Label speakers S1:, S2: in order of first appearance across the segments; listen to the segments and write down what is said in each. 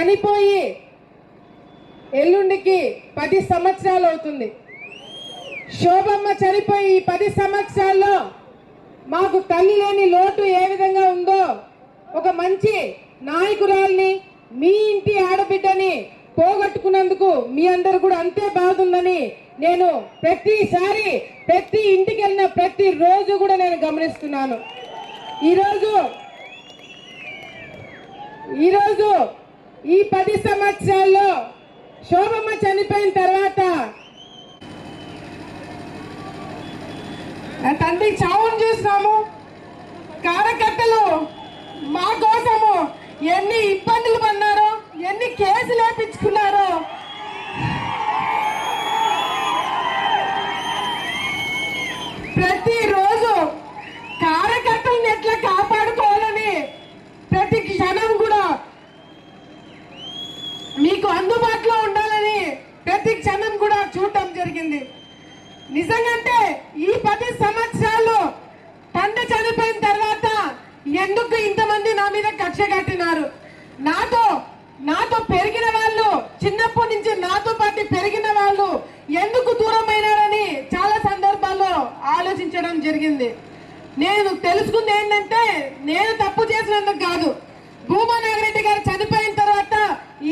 S1: చనిపోయి ఎల్లుండికి పది సంవత్సరాలు అవుతుంది. శోభమ్మ చనిపోయి ఈ పది సంవత్సరాల్లో మాకు తల్లి లేని లోటు ఏ విధంగా ఉందో ఒక మంచి నాయకురాల్ని మీ ఇంటి ఆడబిడ్డని పోగొట్టుకున్నందుకు మీ అందరు కూడా అంతే బాగుందని నేను ప్రతిసారి ప్రతి ఇంటికి వెళ్ళిన ప్రతి రోజు కూడా నేను గమనిస్తున్నాను. ఈరోజు ఈరోజు ఈ పది సంవత్సరాల్లో శోభమ్మ చనిపోయిన తర్వాత తండ్రి చావును చూసినాము. కార్యకర్తలు మా కోసము ఎన్ని ఇబ్బందులు పన్నారో ఎన్ని కేసులు వేపించుకున్నారు ప్రతిరోజు కార్యకర్తలను ఎట్లా కాపాడుకోవాలని ప్రతి క్షణం కూడా మీకు అందుబాటులో ఉండాలని ప్రతి క్షణం కూడా చూడటం జరిగింది నిజంగంటే ఈ పది సంవత్సరాలు తండ్రి చనిపోయిన తర్వాత ఎందుకు ఇంతమంది నా మీద కక్ష కట్టినారు? నాతో నాతో పెరిగిన వాళ్ళు చిన్నప్పటి నుంచి నాతో పాటు పెరిగిన వాళ్ళు ఎందుకు దూరమైనారని చాలా సందర్భాల్లో ఆలోచించడం జరిగింది. నేను తెలుసుకుంది ఏంటంటే నేను తప్పు చేసినందుకు కాదు. భూమా నాగరెడ్డి గారు చనిపోయిన తర్వాత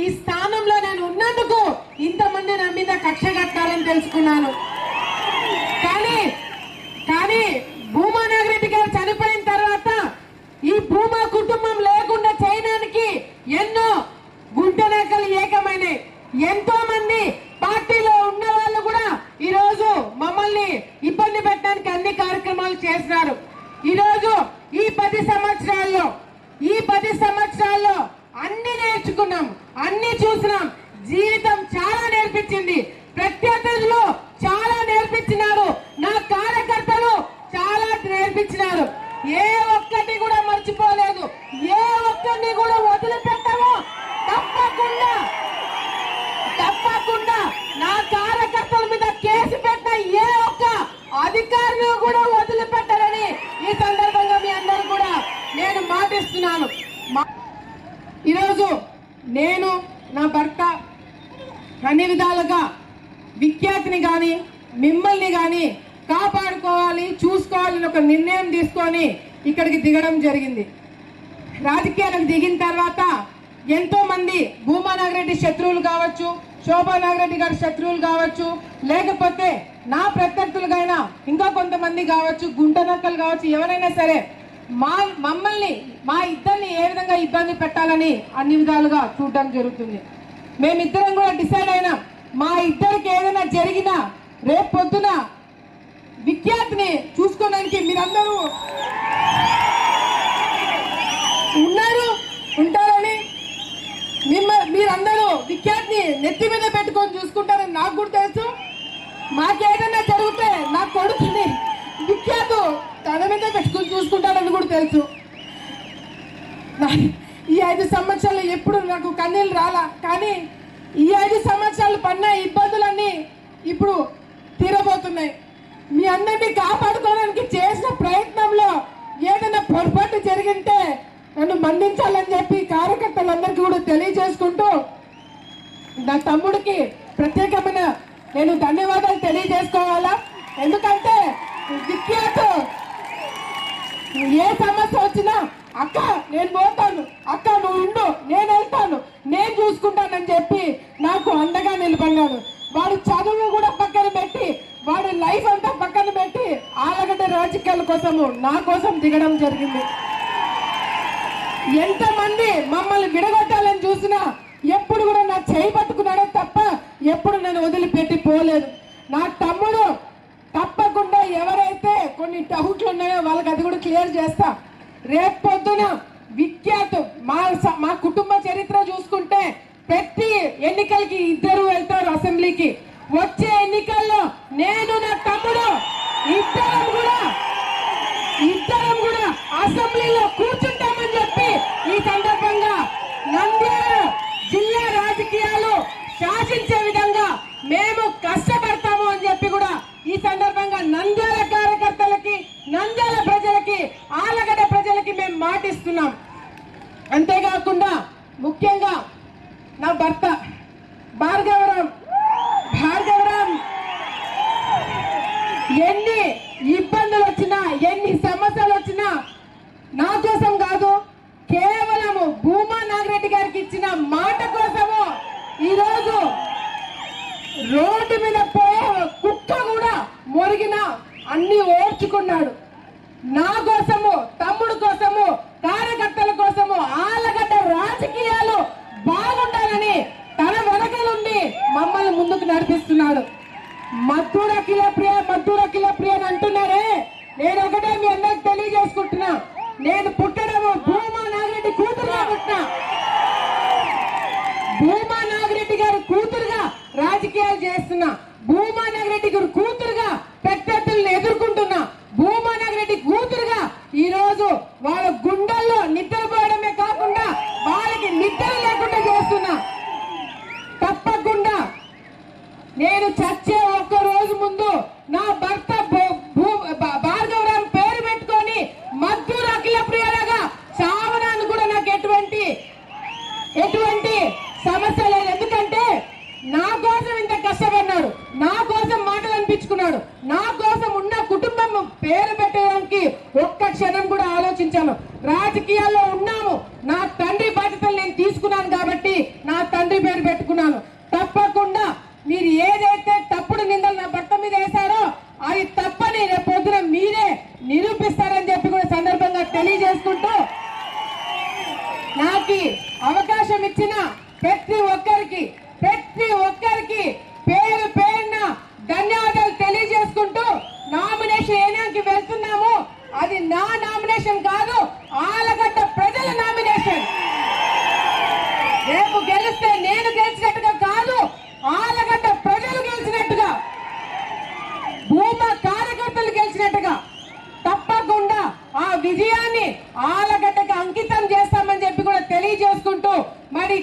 S1: ఈ స్థానంలో నేను ఉన్నందుకు ఇంతమంది నా మీద కక్ష కట్టాలని తెలుసుకున్నాను. కానీ కానీ భూమా నాగరెడ్డి గారు చనిపోయిన తర్వాత ఈ భూమా కుటుంబం లేకుండా చేయడానికి ఎన్నో గుంటనకలు ఏకమైనాయి. ఎంతో మంది పార్టీలో ఉన్న వాళ్ళు కూడా ఈ రోజు మమ్మల్ని ఇబ్బంది పెట్టడానికి అన్ని కార్యక్రమాలు చేసినారు ఈ రోజు ఈ పది సంవత్సరాల్లో ఈ పది సంవత్సరాల్లో అన్ని నేర్చుకున్నాం అన్ని చూసినాం. జీవితం చాలా నేర్పించింది ప్రత్యర్థులు చాలా నేర్పించినారు నా కార్యకర్తలు చాలా నేర్పించినారు ఏ ఒక్కటి కూడా మర్చిపోలేదు ఏ ఒక్కరిని కూడా వదిలిపెట్టము తప్పకుండా తప్పకుండా నా కార్యకర్తల మీద కేసు పెట్టిన ఏ ఒక్క అధికారిని కూడా వదిలిపెట్టరని ఈ సందర్భంగా మీ అందరూ కూడా నేను మాటిస్తున్నాను మా- ఈరోజు నేను నా భర్త అన్ని విధాలుగా విఖ్యాతిని కానీ మిమ్మల్ని కానీ కాపాడుకోవాలి చూసుకోవాలని ఒక నిర్ణయం తీసుకొని ఇక్కడికి దిగడం జరిగింది. రాజకీయాలకు దిగిన తర్వాత ఎంతోమంది భూమా నాగరెడ్డి శత్రువులు కావచ్చు శోభా నాగరెడ్డి గారి శత్రువులు కావచ్చు లేకపోతే నా ప్రత్యర్థులుగా ఇంకా కొంతమంది కావచ్చు గుంట నక్కలు కావచ్చు ఎవరైనా సరే మా మమ్మల్ని మా ఇద్దరిని ఏ విధంగా ఇబ్బంది పెట్టాలని అన్ని విధాలుగా చూడడం జరుగుతుంది. మేమిద్దరం కూడా డిసైడ్ అయినాం. మా ఇద్దరికి ఏదైనా జరిగినా రేపు పొద్దున విఖ్యాతిని చూసుకోవడానికి మీరందరూ ఉన్నారు ఉంటారని మిమ్మ మీరందరూ విఖ్యాతిని నెత్తి మీద పెట్టుకొని చూసుకుంటారని నాకు కూడా తెలుసు. మాకేదైనా జరిగితే నా కొడుకుని విఖ్యాతు తన మీద పెట్టుకొని చూసుకుంటారని తెలుసు. ఈ ఐదు సంవత్సరాలు ఎప్పుడు నాకు కన్నీళ్ళు రాలా? కానీ ఈ ఐదు సంవత్సరాలు పడిన ఇబ్బందులన్నీ ఇప్పుడు తీరబోతున్నాయి. మీ అందరినీ కాపాడుకోవడానికి చేసిన ప్రయత్నంలో ఏదైనా పొరపాటు జరిగింటే నన్ను మన్నించాలని చెప్పి కార్యకర్తలందరికీ కూడా తెలియజేసుకుంటూ నా తమ్ముడికి ప్రత్యేకమైన నేను ధన్యవాదాలు తెలియజేసుకోవాలా? ఎందుకంటే విఖ్యాత ఏ సమస్య వచ్చినా అక్క నేను పోతాను. అక్క నువ్వు ఉండు. నేను వెళ్తాను. నేను చూసుకుంటానని చెప్పి నాకు అండగా నిలబడినాడు వాడు చదువు కూడా పక్కన పెట్టి వాడి లైఫ్ అంతా పక్కన పెట్టి ఆలగడ్డ రాజకీయాల కోసము నా కోసం దిగడం జరిగింది. ఎంతమంది మమ్మల్ని విడగొట్టాలని చూసినా ఎప్పుడు కూడా నా చేయి పట్టుకున్నాడే తప్ప ఎప్పుడు నేను వదిలిపెట్టి పోలేదు. నా తమ్ముడు తప్పకుండా ఎవరైతే కొన్ని డౌట్లు ఉన్నాయో వాళ్ళకి అది కూడా క్లియర్ చేస్తా. రేపు పొద్దున విఖ్యాత్ మా మా కుటుంబ చరిత్ర చూసుకుంటే ప్రతి ఎన్నికలకి ఇద్దరు వెళ్తారు అసెంబ్లీకి. వచ్చే ఎన్నికల్లో నేను నా తమ్ముడు ఇద్దరం కూడా ఇద్దరం కూడా అసెంబ్లీలో కూర్చుంటామని చెప్పి ఈ సందర్భంగా నంద్యాల జిల్లా రాజకీయాలు శాసించే విధంగా మేము చేస్తున్నాం. అంతేకాకుండా ముఖ్యంగా నా భర్త భార్గవరం తెచ్చుకున్నాడు నా కోసం ఉన్న కుటుంబం పేరు పెట్టడానికి ఒక్క క్షణం కూడా ఆలోచించాను. రాజకీయాల్లో ఉన్నాము నా తండ్రి బాధ్యతలు నేను తీసుకున్నాను కాబట్టి నా తండ్రి పేరు పెట్టుకున్నాను. తప్పకుండా మీరు ఏదైతే తప్పుడు నిందలు నా భర్త మీద వేశారో అది